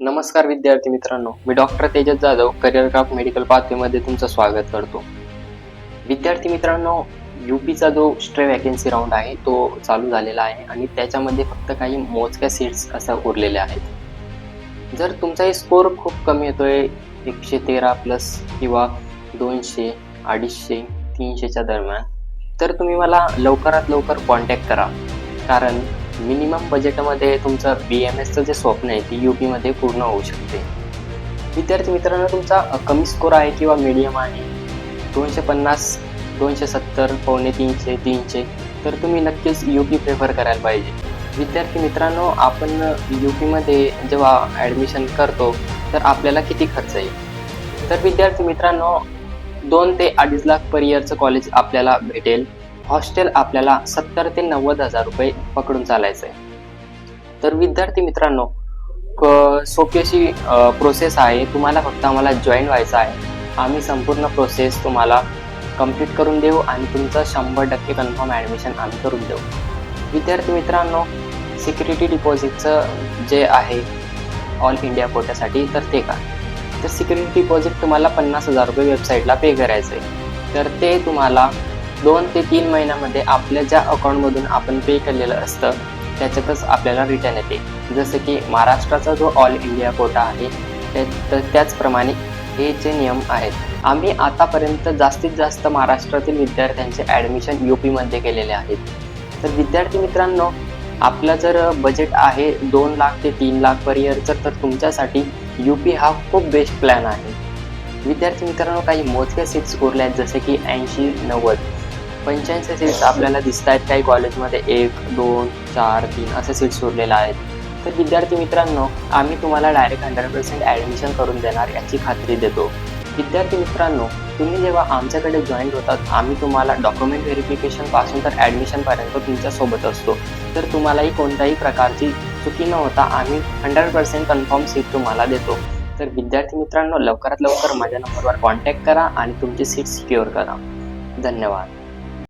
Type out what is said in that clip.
नमस्कार विद्यार्थी मित्रांनो मी doctor Tejas Jadhav career craft medical पाथवेमध्ये तुमचं स्वागत करतो. विद्यार्थी मित्रांनो यूपीचा जो स्ट्रे वॅकन्सी राऊंड आहे तो चालू झालेला आहे आणि त्याच्यामध्ये फक्त काही मोजक्या सीट्स असा उरलेल्या आहेत. जर तुमचाही स्कोअर खूप कमी येतोय एकशे तेरा प्लस किंवा दोनशे अडीचशे तीनशेच्या दरम्यान तर तुम्ही मला लवकरात लवकर कॉन्टॅक्ट करा. कारण मिनिमम बजेटमध्ये तुमचं बी एम एसचं जे स्वप्न आहे ते यू पीमध्ये पूर्ण होऊ शकते. विद्यार्थी मित्रांनो तुमचा कमी स्कोर आहे किंवा मीडियम आहे दोनशे पन्नास दोनशे सत्तर पावणे तीनशे तीनशे तर तुम्ही नक्कीच यू पी प्रेफर करायला पाहिजे. विद्यार्थी मित्रांनो आपण यू पीमध्ये जेव्हा ॲडमिशन करतो तर आपल्याला किती खर्च येईल? तर विद्यार्थी मित्रांनो दोन ते अडीच लाख पर इयरचं कॉलेज आपल्याला भेटेल. हॉस्टेल आपल्याला सत्तर ते नव्वद हजार रुपये पकडून चालायचं आहे तर विद्यार्थी मित्रांनो क सोपी अशी प्रोसेस आहे. तुम्हाला फक्त आम्हाला जॉईन व्हायचं आहे. आम्ही संपूर्ण प्रोसेस तुम्हाला कंप्लीट करून देऊ आणि तुमचं शंभर टक्के कन्फर्म ॲडमिशन आम्ही करून देऊ. विद्यार्थी मित्रांनो सिक्युरिटी डिपॉझिटचं जे आहे ऑल इंडिया कोट्यासाठी तर ते काय तर सिक्युरिटी डिपॉझिट तुम्हाला पन्नास हजार रुपये वेबसाईटला पे करायचं आहे तर ते तुम्हाला दोन ते तीन महिन्यामध्ये आपल्या ज्या अकाउंटमधून आपण पे केलेलं असतं त्याच्यातच आपल्याला रिटर्न येते. जसं की महाराष्ट्राचा जो ऑल इंडिया कोटा आहे तर त्याचप्रमाणे हे जे नियम आहेत आम्ही आतापर्यंत जास्तीत जास्त महाराष्ट्रातील विद्यार्थ्यांचे ॲडमिशन यू पीमध्ये केलेले आहेत. तर विद्यार्थी मित्रांनो आपलं जर बजेट आहे दोन लाख ते तीन लाख पर इयरचं तर तुमच्यासाठी यू पी हा खूप बेस्ट प्लॅन आहे. विद्यार्थी मित्रांनो काही मोजक्या सीट्स उरल्या आहेत जसे की ऐंशी नव्वद. पंच्याऐंशी सीट्स आपल्याला दिसत आहेत काही कॉलेजमध्ये एक दोन चार तीन असे सीट्स उरलेल्या आहेत. तर विद्यार्थी मित्रांनो आम्ही तुम्हाला डायरेक्ट हंड्रेड पर्सेंट ॲडमिशन करून देणार याची खात्री देतो. विद्यार्थी मित्रांनो तुम्ही जेव्हा आमच्याकडे जॉईन होतात आम्ही तुम्हाला डॉक्युमेंट व्हेरिफिकेशनपासून तर ॲडमिशनपर्यंत तुमच्यासोबत असतो. तर तुम्हालाही कोणत्याही प्रकारची चुकी न होता आम्ही हंड्रेड पर्सेंट कन्फर्म सीट तुम्हाला देतो. तर विद्यार्थी मित्रांनो लवकरात लवकर माझ्या नंबरवर कॉन्टॅक्ट करा आणि तुमची सीट सिक्युअर करा. धन्यवाद.